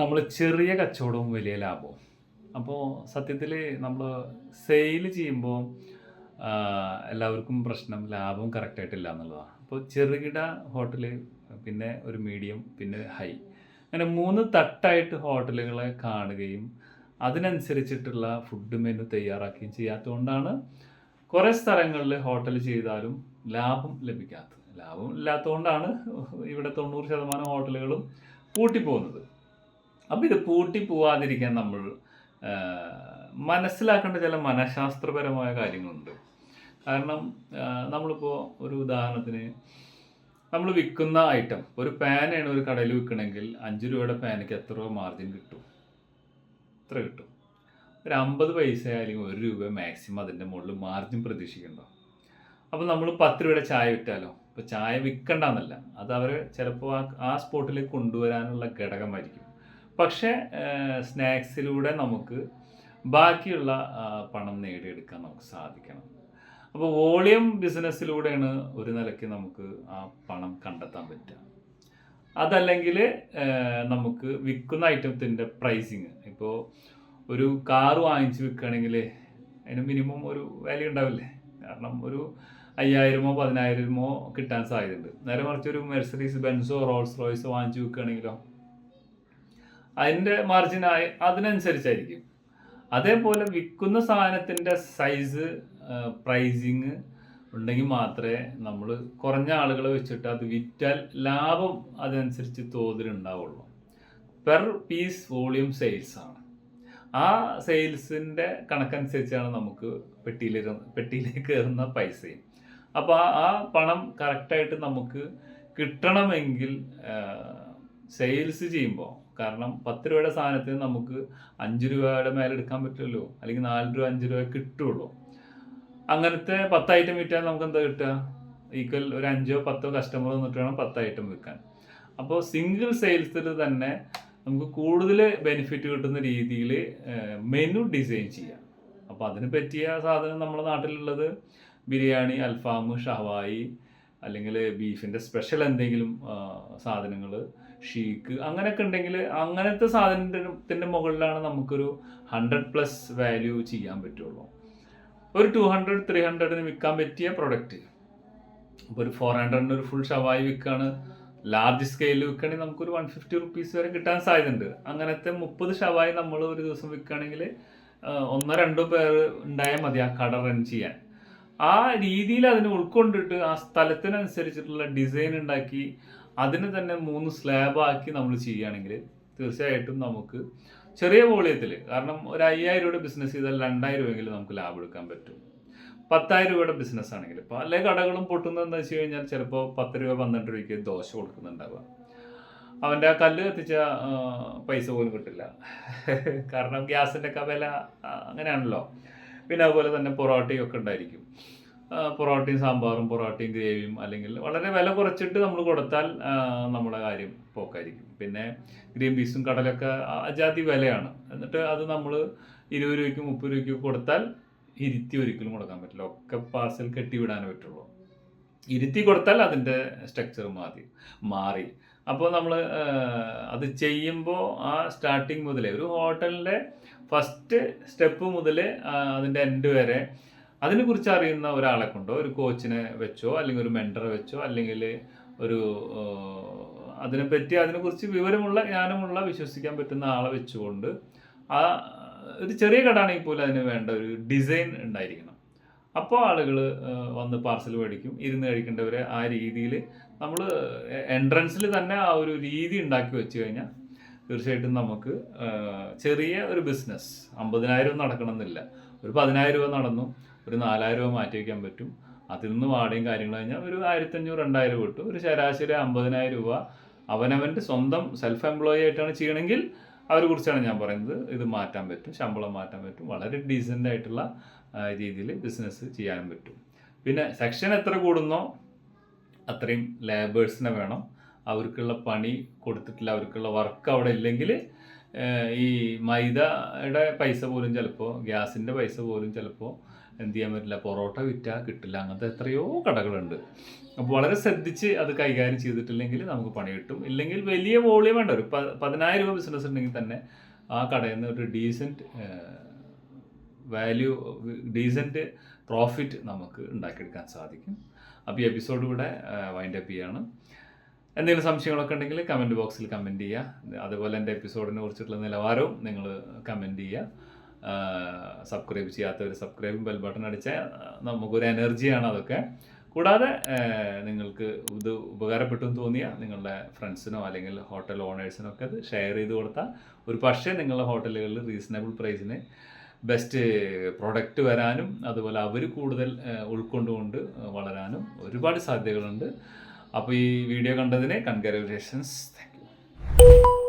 നമ്മൾ ചെറിയ കച്ചവടവും വലിയ ലാഭവും. അപ്പോൾ സത്യത്തിൽ നമ്മൾ സെയിൽ ചെയ്യുമ്പോൾ എല്ലാവർക്കും പ്രശ്നം ലാഭം കറക്റ്റായിട്ടില്ല എന്നുള്ളതാണ് അപ്പോൾ ചെറുകിട ഹോട്ടൽ പിന്നെ ഒരു മീഡിയം പിന്നെ ഹൈ അങ്ങനെ മൂന്ന് തട്ടായിട്ട് ഹോട്ടലുകളെ കാണുകയും അതിനനുസരിച്ചിട്ടുള്ള ഫുഡ് മെനു തയ്യാറാക്കുകയും ചെയ്യാത്തതുകൊണ്ടാണ് കുറേ സ്ഥലങ്ങളിൽ ഹോട്ടൽ ചെയ്താലും ലാഭം ലഭിക്കാത്തത്. ലാഭം ഇല്ലാത്തതുകൊണ്ടാണ് ഇവിടെ തൊണ്ണൂറ് ശതമാനം ഹോട്ടലുകളും പൂട്ടിപ്പോകുന്നത്. അപ്പോൾ ഇത് പൂട്ടി പോവാതിരിക്കാൻ നമ്മൾ മനസ്സിലാക്കേണ്ട ചില മനഃശാസ്ത്രപരമായ കാര്യങ്ങളുണ്ട്. കാരണം നമ്മളിപ്പോൾ ഒരു ഉദാഹരണത്തിന് നമ്മൾ വിൽക്കുന്ന ഐറ്റം ഒരു പാനാണ് ഒരു കടയിൽ വിൽക്കണമെങ്കിൽ അഞ്ച് രൂപയുടെ പാനയ്ക്ക് എത്ര രൂപ മാർജിൻ കിട്ടും? എത്ര കിട്ടും? ഒരു അമ്പത് പൈസ അല്ലെങ്കിൽ ഒരു രൂപ മാക്സിമം അതിന്റെ മുകളിൽ മാർജിൻ പ്രതീക്ഷിക്കണ്ടോ? അപ്പോൾ നമ്മൾ പത്ത് രൂപയുടെ ചായ വിറ്റാലോ? ഇപ്പോൾ ചായ വിൽക്കണ്ടെന്നല്ല. അത് അവർ ചിലപ്പോൾ ആ ആ സ്പോട്ടിലേക്ക് കൊണ്ടുവരാനുള്ള ഘടകമായിരിക്കും. പക്ഷേ സ്നാക്സിലൂടെ നമുക്ക് ബാക്കിയുള്ള പണം നേടിയെടുക്കാൻ നമുക്ക് സാധിക്കണം. അപ്പോൾ വോളിയം ബിസിനസ്സിലൂടെയാണ് ഒരു നിലയ്ക്ക് നമുക്ക് ആ പണം കണ്ടെത്താൻ പറ്റുക. അതല്ലെങ്കിൽ നമുക്ക് വിൽക്കുന്ന ഐറ്റത്തിന്റെ പ്രൈസിങ് ഇപ്പോൾ ഒരു കാർ വാങ്ങിച്ച് വിൽക്കുകയാണെങ്കിൽ അതിന് മിനിമം ഒരു വാല്യൂ ഉണ്ടാവില്ലേ? കാരണം ഒരു അയ്യായിരമോ പതിനായിരമോ കിട്ടാൻ സാധ്യതയുണ്ട്. നേരെ മറിച്ച് ഒരു മെർസഡീസ് ബെൻസോ റോൾസ് റോയ്സോ വാങ്ങിച്ച് വിൽക്കുകയാണെങ്കിലോ അതിന്റെ മാർജിൻ അതിനനുസരിച്ചായിരിക്കും. അതേപോലെ വിൽക്കുന്ന സാധനത്തിന്റെ സൈസ് പ്രൈസിങ് ഉണ്ടെങ്കിൽ മാത്രമേ നമ്മൾ കുറഞ്ഞ ആളുകളെ വെച്ചിട്ട് അത് വിറ്റാൽ ലാഭം അതനുസരിച്ച് തോതിലുണ്ടാവുള്ളൂ പെർ പീസ് വോളിയം സെയിൽസ് ആണ്. ആ സെയിൽസിന്റെ കണക്കനുസരിച്ചാണ് നമുക്ക് പെട്ടിയിൽ പെട്ടിയിലേക്ക് കയറുന്ന പൈസയും. അപ്പോൾ ആ പണം കറക്റ്റായിട്ട് നമുക്ക് കിട്ടണമെങ്കിൽ സെയിൽസ് ചെയ്യുമ്പോൾ കാരണം പത്ത് രൂപയുടെ സാധനത്തിന് നമുക്ക് അഞ്ച് രൂപയുടെ മേലെ എടുക്കാൻ പറ്റുമല്ലോ. അല്ലെങ്കിൽ നാല് രൂപ അഞ്ച് രൂപ കിട്ടുള്ളൂ. അങ്ങനത്തെ പത്ത് ഐറ്റം വിറ്റാൽ നമുക്ക് എന്താ കിട്ടുക? ഈക്വൽ ഒരു അഞ്ചോ പത്തോ കസ്റ്റമർ വന്നിട്ട് വേണം പത്ത് ഐറ്റം വിൽക്കാൻ. അപ്പോൾ സിംഗിൾ സെയിൽസിൽ തന്നെ നമുക്ക് കൂടുതൽ ബെനിഫിറ്റ് കിട്ടുന്ന രീതിയിൽ മെനു ഡിസൈൻ ചെയ്യാം. അപ്പോൾ അതിന് പറ്റിയ സാധനം നമ്മുടെ നാട്ടിലുള്ളത് ബിരിയാണി അൽഫാം ഷവായി അല്ലെങ്കിൽ ബീഫിന്റെ സ്പെഷ്യൽ എന്തെങ്കിലും സാധനങ്ങൾ ഷീക്ക് അങ്ങനെയൊക്കെ ഉണ്ടെങ്കിൽ അങ്ങനത്തെ സാധനത്തിന്റെ മുകളിലാണ് നമുക്കൊരു ഹൺഡ്രഡ് പ്ലസ് വാല്യൂ ചെയ്യാൻ പറ്റുള്ളൂ. ഒരു ടു ഹൺഡ്രഡ് ത്രീ ഹൺഡ്രഡിന് വിൽക്കാൻ പറ്റിയ പ്രൊഡക്റ്റ് അപ്പോൾ ഒരു ഫോർ ഹൺഡ്രഡിന് ഒരു ഫുൾ ഷവായി വിൽക്കുകയാണ്. ലാർജ് സ്കെയിലിൽ വിൽക്കുകയാണെങ്കിൽ നമുക്കൊരു വൺ ഫിഫ്റ്റി റുപ്പീസ് വരെ കിട്ടാൻ സാധ്യതയുണ്ട്. അങ്ങനത്തെ മുപ്പത് ഷവായി നമ്മൾ ഒരു ദിവസം വിൽക്കുകയാണെങ്കിൽ ഒന്നോ രണ്ടോ പേർ ഉണ്ടായാൽ മതി ആ കട റൺ ചെയ്യാൻ. ആ രീതിയിൽ അതിനെ ഉൾക്കൊണ്ടിട്ട് ആ സ്ഥലത്തിനനുസരിച്ചിട്ടുള്ള ഡിസൈൻ ഉണ്ടാക്കി അതിന് തന്നെ മൂന്ന് സ്ലാബാക്കി നമ്മൾ ചെയ്യുകയാണെങ്കിൽ തീർച്ചയായിട്ടും നമുക്ക് ചെറിയ വോളിയത്തിൽ കാരണം ഒരു അയ്യായിരം രൂപയുടെ ബിസിനസ് ചെയ്താൽ രണ്ടായിരം രൂപയെങ്കിലും നമുക്ക് ലാഭം എടുക്കാൻ പറ്റും. പത്തായിരം രൂപയുടെ ബിസിനസ് ആണെങ്കിൽ പല കടകളും പൊട്ടുന്നതെന്ന് വെച്ച് കഴിഞ്ഞാൽ ചിലപ്പോൾ പത്ത് രൂപ പന്ത്രണ്ട് രൂപയ്ക്ക് ദോശ കൊടുക്കുന്നുണ്ടാവുക. അവന്റെ ആ കല്ല് കത്തിച്ച പൈസ പോലും കിട്ടില്ല. കാരണം ഗ്യാസിന്റെ ഒക്കെ വില അങ്ങനെയാണല്ലോ. പിന്നെ അതുപോലെ തന്നെ പൊറോട്ടയും ഒക്കെ ഉണ്ടായിരിക്കും. പൊറോട്ടയും സാമ്പാറും പൊറോട്ടയും ഗ്രേവിയും അല്ലെങ്കിൽ വളരെ വില കുറച്ചിട്ട് നമ്മൾ കൊടുത്താൽ നമ്മുടെ കാര്യം പോക്കായിരിക്കും. പിന്നെ ഗ്രീൻ പീസും കടലൊക്കെ അജാതി വിലയാണ്. എന്നിട്ട് അത് നമ്മൾ ഇരുപത് രൂപയ്ക്കും മുപ്പത് രൂപയ്ക്കും കൊടുത്താൽ ഇരുത്തി ഒരിക്കലും കൊടുക്കാൻ പറ്റില്ല. ഒക്കെ പാർസൽ കെട്ടിവിടാനേ പറ്റുള്ളൂ. ഇരുത്തി കൊടുത്താൽ അതിന്റെ സ്ട്രക്ചർ മാറി മാറി. അപ്പോൾ നമ്മൾ അത് ചെയ്യുമ്പോൾ ആ സ്റ്റാർട്ടിങ് മുതലേ ഒരു ഹോട്ടലിന്റെ ഫസ്റ്റ് സ്റ്റെപ്പ് മുതൽ അതിന്റെ എൻഡ് വരെ അതിനെക്കുറിച്ച് അറിയുന്ന ഒരാളെ കൊണ്ടോ ഒരു കോച്ചിനെ വെച്ചോ അല്ലെങ്കിൽ ഒരു മെന്ററെ വെച്ചോ അല്ലെങ്കിൽ ഒരു അതിനെപ്പറ്റി അതിനെക്കുറിച്ച് വിവരമുള്ള ജ്ഞാനമുള്ള വിശ്വസിക്കാൻ പറ്റുന്ന ആളെ വെച്ചുകൊണ്ട് ആ ഒരു ചെറിയ കടാണെങ്കിൽ പോലും അതിന് വേണ്ട ഒരു ഡിസൈൻ ഉണ്ടായിരിക്കണം. അപ്പോൾ ആളുകൾ വന്ന് പാർസൽ മേടിക്കും. ഇരുന്ന് കഴിക്കേണ്ടവരെ ആ രീതിയിൽ നമ്മൾ എൻട്രൻസിൽ തന്നെ ആ ഒരു രീതി ഉണ്ടാക്കി വെച്ച് കഴിഞ്ഞാൽ തീർച്ചയായിട്ടും നമുക്ക് ചെറിയ ഒരു ബിസിനസ് അമ്പതിനായിരം നടക്കണമെന്നില്ല. ഒരു പതിനായിരം രൂപ നടന്നു ഒരു നാലായിരം രൂപ മാറ്റി വയ്ക്കാൻ പറ്റും. അതിൽ നിന്ന് വാടകയും കാര്യങ്ങൾ കഴിഞ്ഞാൽ ഒരു ആയിരത്തഞ്ഞൂറ് രണ്ടായിരം കിട്ടും. ഒരു ശരാശരി അമ്പതിനായിരം രൂപ അവനവന്റെ സ്വന്തം സെൽഫ് എംപ്ലോയി ആയിട്ടാണ് ചെയ്യണമെങ്കിൽ അവരെ കുറിച്ചാണ് ഞാൻ പറയുന്നത്. ഇത് മാറ്റാൻ പറ്റും ശമ്പളം മാറ്റാൻ പറ്റും വളരെ ഡീസന്റ് ആയിട്ടുള്ള രീതിയിൽ ബിസിനസ് ചെയ്യാനും പറ്റും. പിന്നെ സെക്ഷൻ എത്ര കൂടുന്നോ അത്രയും ലേബേഴ്സിനെ വേണം. അവർക്കുള്ള പണി കൊടുത്തിട്ടില്ല അവർക്കുള്ള വർക്ക് അവിടെ ഇല്ലെങ്കിൽ ഈ മൈദയുടെ പൈസ പോലും ചിലപ്പോൾ ഗ്യാസിന്റെ പൈസ പോലും ചിലപ്പോൾ എന്ത് ചെയ്യാൻ പറ്റില്ല പൊറോട്ട വിറ്റാൽ കിട്ടില്ല അങ്ങനത്തെ എത്രയോ കടകളുണ്ട്. അപ്പോൾ വളരെ ശ്രദ്ധിച്ച് അത് കൈകാര്യം ചെയ്തിട്ടില്ലെങ്കിൽ നമുക്ക് പണി കിട്ടും. ഇല്ലെങ്കിൽ വലിയ വോളിയം വേണ്ട ഒരു പതിനായിരം രൂപ ബിസിനസ് ഉണ്ടെങ്കിൽ തന്നെ ആ കടയിൽ നിന്ന് ഒരു ഡീസന്റ് വാല്യൂ ഡീസന്റ് പ്രോഫിറ്റ് നമുക്ക് ഉണ്ടാക്കിയെടുക്കാൻ സാധിക്കും. അപ്പോൾ ഈ എപ്പിസോഡ് ഇവിടെ വൈൻഡ് അപ്പ് ചെയ്യാണ്. എന്തെങ്കിലും സംശയങ്ങളൊക്കെ ഉണ്ടെങ്കിൽ കമന്റ് ബോക്സിൽ കമന്റ് ചെയ്യുക. അതുപോലെ എന്റെ എപ്പിസോഡിനെ കുറിച്ചിട്ടുള്ള നിലവാരവും നിങ്ങൾ കമന്റ് ചെയ്യുക. സബ്സ്ക്രൈബ് ചെയ്യാത്തവർ സബ്സ്ക്രൈബ് ബെൽ ബട്ടൺ അടിച്ചാൽ നമുക്കൊരു എനർജിയാണ് അതൊക്കെ. കൂടാതെ നിങ്ങൾക്ക് ഇത് ഉപകാരപ്പെട്ടു തോന്നിയ നിങ്ങളുടെ ഫ്രണ്ട്സിനോ അല്ലെങ്കിൽ ഹോട്ടൽ ഓണേഴ്സിനോ ഒക്കെ അത് ഷെയർ ചെയ്ത് കൊടുത്താൽ ഒരു പക്ഷേ നിങ്ങളുടെ ഹോട്ടലുകളിൽ റീസണബിൾ പ്രൈസിന് ബെസ്റ്റ് പ്രൊഡക്റ്റ് വരാനും അതുപോലെ അവർ കൂടുതൽ ഉൾക്കൊണ്ടുകൊണ്ട് വളരാനും ഒരുപാട് സാധ്യതകളുണ്ട്. അപ്പോൾ ഈ വീഡിയോ കണ്ടതിന് കൺഗ്രാജുലേഷൻസ് താങ്ക് യു